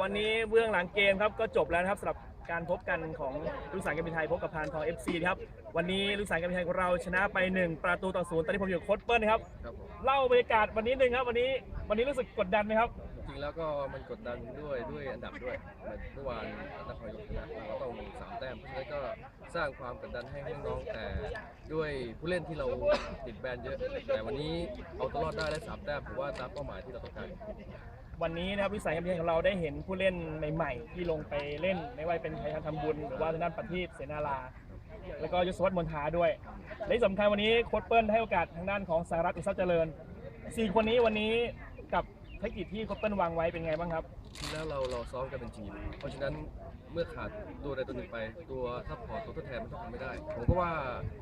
วันนี้เบื้องหลังเกมครับก็จบแล้วนะครับสำหรับการพบกันของลูกสานการบินไทยพบกับพานทอง FC นะครับวันนี้ลูกสานการบินไทยของเราชนะไป 1 ประตูต่อศูนย์ตอนนี้ผมอยู่กับโค้ชเปิ้ลนะครับครับผมเล่าบรรยากาศวันนี้หนึ่งครับ วันนี้วันนี้รู้สึกกดดันไหมครับ จริงๆแล้วก็มันกดดันด้วยด้วยอันดับด้วยเมื่อวานนครนายกชนะเราก็ต้องสามแต้มเพราะฉะนั้นก็สร้างความกดดันให้น้องๆแต่ด้วยผู้เล่นที่เราติดแบนเยอะ แต่วันนี้เอาตัวรอดได้และสามแต้มผมว่าตามเป้าหมายที่เราต้องการ วันนี้นะครับวิสัยการบินไทยของเราได้เห็นผู้เล่นใหม่ๆ ที่ลงไปเล่นไม่ว่าเป็นไทยทำบุญ หรือว่าทางด้านประทีปเสนาลา แล้วก็ยศวัฒน์มนทาด้วยและที่สำคัญวันนี้โค้ชเปิ้ลให้โอกาสทางด้านของสหรัฐอุตสาเจริญสี่คนนี้วันนี้กับภารกิจที่โค้ชเปิ้ลวางไว้เป็นไงบ้างครับ ทีแล้วเราเราซ้อมกันเป็นทีม เพราะฉะนั้นเมื่อขาดตัวใดตัวหนึ่งไป ตัวซัพพอตัวทดแทนมันต้องทำไม่ได้ ผมก็ว่า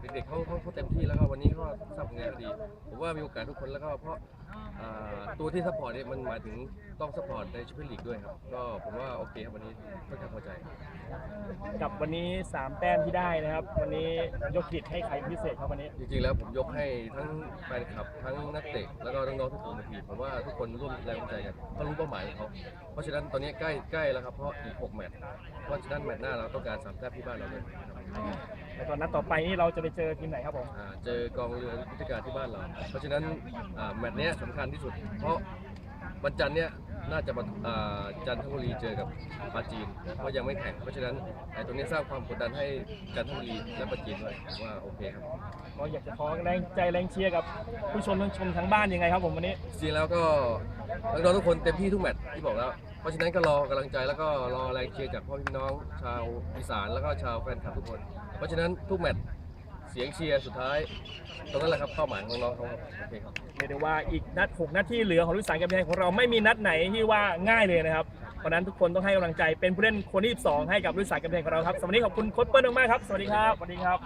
เด็กๆเขาเขาเขาเต็มที่แล้วก็วันนี้เขาทำผลงานด้ดี ผมว่ามีโอกาสทุกคนแล้วก็เพราะ อ่าตัวที่ซัพพอร์ตเนี่ยมันหมายถึงต้องซัพพอร์ตในแชมเปี้ยนลีกด้วยครับ ก็ผมว่าโอเคครับวันนี้ค่อนข้างพอใจกับวันนี้ 3 แต้มที่ได้นะครับ วันนี้ยกเครดิตให้ใครเป็นพิเศษครับวันนี้ จริงๆแล้วผมยกให้ทั้งแฟนคลับทั้งนักเตะแล้วก็น้องๆทุกคนในทีมผมว่าทุกคนร่วมแรงร่วมใจกันเขารู้เป้าหมายของเขาเพราะฉะนั้นตอนนี้ใกล้ใกล้แล้วครับเพราะอีก6แมตช์เพราะฉะนั้นแมตช์หน้าเราต้องการสามแต้มที่บ้านเราด้วยนะครับแล้วก็นัดต่อไปนี่เราจะไปเจอทีมไหนครับผมอ่าเจอกองเรือพิธีการที่บ้านเรา เพราะฉะนั้นอ่าแมตช์เนี้ยสำคัญที่สุด เพราะวันจันทร์เนี้ยน่าจะมาอ่าจันทบุรีเจอกับปาจีนเพราะยังไม่แข่งเพราะฉะนั้นไอ้ตรงนี้สร้างความกดดันให้จันทบุรีและปาจีนด้วยผมว่าโอเคครับก็อยากจะขอแรงใจแรงเชียร์กับผู้ชมทั้งชมทั้งบ้านยังไงครับผมวันนี้จริงๆแล้วก็น้องๆทุกคนเต็มที่ทุกแมตช์ที่บอกแล้วเพราะฉะนั้นก็รอกำลังใจแล้วก็รอแรงเชียร์จากพ่อพี่น้องชาวอีสานแล้วก็ชาวแฟนคลับทุกคน เพราะฉะนั้นทุกแมตช์เสียงเชียร์สุดท้ายตรงนั้นแหละครับเป้าหมายของน้องๆเขาครับโอเคครับ เรียกได้ว่าอีกนัด6นัดที่เหลือของลูกสานการบินไทยของเราไม่มีนัดไหนที่ว่าง่ายเลยนะครับเพราะฉะนั้นทุกคนต้องให้กำลังใจเป็นผู้เล่นคนที่ 12 ให้กับลูกสานการบินไทยของเราครับสวัสดีขอบคุณโค้ชเปิ้ลมากๆครับสวัสดีครับสวัสดีครับ